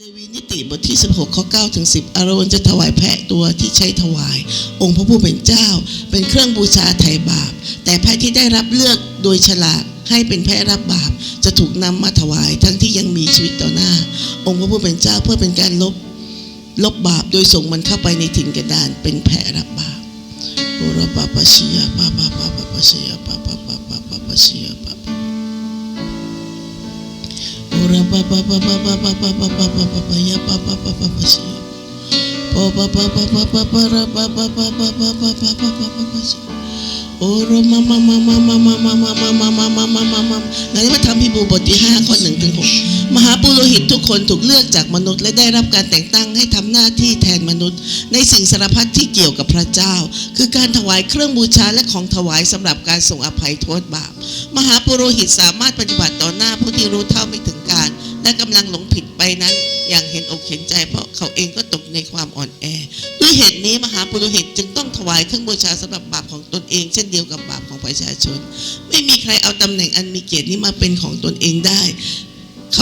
เลวีนิติบทที่ 16 ข้อ 9 ถึง 10 อาโรนจะถวายแพะตัวที่ใช้ถวาย องค์พระผู้เป็นเจ้า เป็นเครื่องบูชาไถ่บาป แต่แพะที่ได้รับเลือกโดยฉลากให้เป็นแพะรับบาป จะถูกนำมาถวายทั้งที่ยังมีชีวิตต่อหน้า องค์พระผู้เป็นเจ้าเพื่อเป็นการลบลบบาปโดยส่งมันเข้าไปในถิ่นกระดานเป็นแพะรับบาปโอรปาปะชิยาปาปาปาปาปะชิยาปาปาปาปาปาปะชิยาปาปา Ora pa pa pa pa pa pa pa pa pa pa pa pa ya pa pa pa pa pa si pa pa pa pa pa pa pa pa pa pa pa pa pa pa pa pa pa pa si นพระธรรมพิบูลบทที่5ข้อ1ถึง6มหาปุโรหิตทุกคนถูกเลือกจากมนุษย์ และได้รับการแต่งตั้งให้ทำหน้าที่แทนมนุษย์ ในสิ่งสารพัดที่เกี่ยวกับพระเจ้า คือการถวายเครื่องบูชาและของถวายสำหรับการส่งอภัยโทษบาป มหาปุโรหิตสามารถปฏิบัติต่อหน้าผู้ที่รู้เท่าไม่ถึงการ และกำลังหลงผิดไปนั้น อย่างเห็นอกเห็นใจเพราะเขาเองก็ตกในความอ่อนแอ ด้วยเหตุนี้มหาปุโรหิตจึงต้องถวายเครื่องบูชาสำหรับบาปของตนเอง เช่นเดียวกับบาปของประชาชน ไม่มีใครเอาตำแหน่งอันมีเกียรตินี้มาเป็นของตนเองได้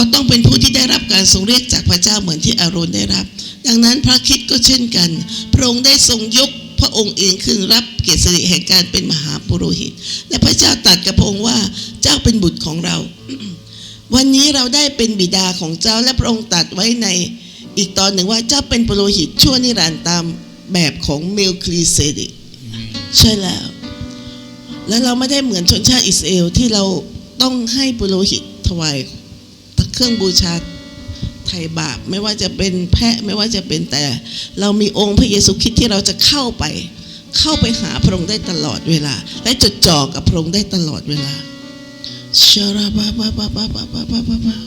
เขาต้องเป็นผู้ที่ได้รับการทรงเรียกจากพระเจ้าเหมือนที่อาโรนได้รับ ดังนั้นพระคริดก็เช่นกัน พระองค์ได้ทรงยกพระองค์เองขึ้นรับเกียรติสิริแห่งการเป็นมหาปุโรหิต และพระเจ้าตรัสกับพระองค์ว่าเจ้าเป็นบุตรของเรา วันนี้เราได้เป็นบิดาของเจ้าและพระองค์ตรัสไว้ในอีกตอนหนึ่งว่าเจ้าเป็นปุโรหิตชั่วนิรันดร์ตามแบบของเมลคลีเซเดกใช่แล้ว แล้วเราไม่ได้เหมือนชนชาติอิสราเอลที่เราต้องให้ปุโรหิตถวาย เครื่องบูชาไถ่บาปไม่ว่าจะเป็นแพะไม่ว่าจะเป็นแต่ เรามีองค์พระเยซูคริสต์ที่เราจะเข้าไป เข้าไปหาพระองค์ได้ตลอดเวลา และจดจ่อกับพระองค์ได้ตลอดเวลาชาราบาบาบาบาบาบาบาบาบา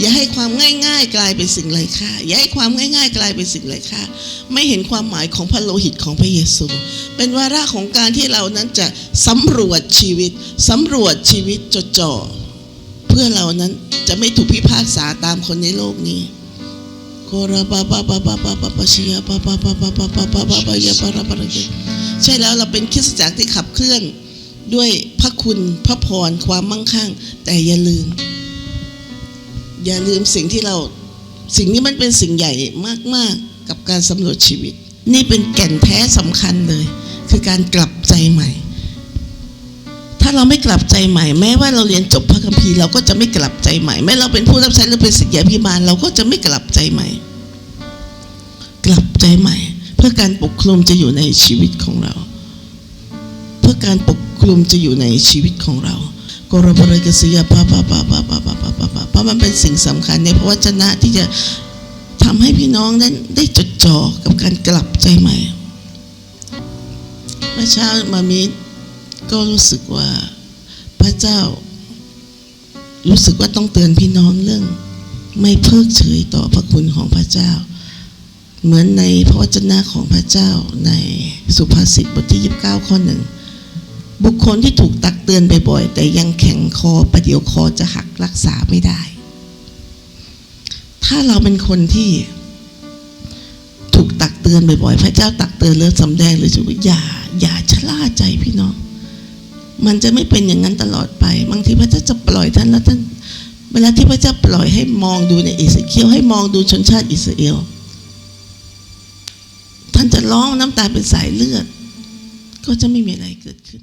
อย่าให้ความง่ายๆ กลายเป็นสิ่งไร้ค่าอย่าให้ความง่ายๆ กลายเป็นสิ่งไร้ค่าไม่เห็นความหมายของพระโลหิตของพระเยซู เป็นวาระของการที่เรานั้นจะสำรวจชีวิตสำรวจชีวิตจดจ่อเพื่อเรานั้น จะไม่ถูกพิพากษาตามคนในโลกนี้โคราบาบาบาบาบาบาบาชิยาบาบาบาบาบาบาบาบาบายาบาราบาราเกใช่แล้วเราเป็นคริสตจักรที่ขับเคลื่อนด้วยพระคุณพระพรความมั่งคั่ง แต่อย่าลืม อย่าลืมสิ่งที่เราสิ่งนี้มันเป็นสิ่งใหญ่มาก ๆ กับการสำรวจชีวิต นี่เป็นแก่นแท้สำคัญเลย คือการกลับใจใหม่ ถ้าเราไม่กลับใจใหม่ แม้ว่าเราเรียนจบพระคัมภีร์เราก็จะไม่กลับใจใหม่ แม้เราเป็นผู้รับใช้หรือเป็นสิทธิพิบาลเราก็จะไม่กลับใจใหม่ กลับใจใหม่ เพื่อการปกคลุมจะอยู่ในชีวิตของเรา เพื่อการปกคลุมจะอยู่ในชีวิตของเรากรบริกษียปาปาปาปาปาปาปาปาปาเพราะมันเป็นสิ่งสำคัญในพระวจนะที่จะทำให้พี่น้องได้ได้จดจ่อกับการกลับใจใหม่เมื่อเช้ามามี ก็รู้สึกว่าพระเจ้า รู้สึกว่าต้องเตือนพี่น้องเรื่อง ไม่เพิกเฉยต่อพระคุณของพระเจ้า เหมือนในพระวจนะของพระเจ้าในสุภาษิตบทที่ 29 ข้อหนึ่งบุคคลที่ถูกตักเตือนบ่อยๆ แต่ยังแข็งคอประเดี๋ยวคอจะหักรักษาไม่ได้ ถ้าเราเป็นคนที่ถูกตักเตือนบ่อยๆ พระเจ้าตักเตือนหรือสำแดงหรือจุอย่า อย่าชะล่าใจพี่น้อง มันจะไม่เป็นอย่างนั้นตลอดไป บางทีพระเจ้าจะปล่อยท่านแล้วท่าน เวลาที่พระเจ้าปล่อยให้มองดูในอิสราเอลให้มองดูชนชาติอิสราเอลท่านจะร้องน้ำตาเป็นสายเลือด ก็จะไม่มีอะไรเกิดขึ้น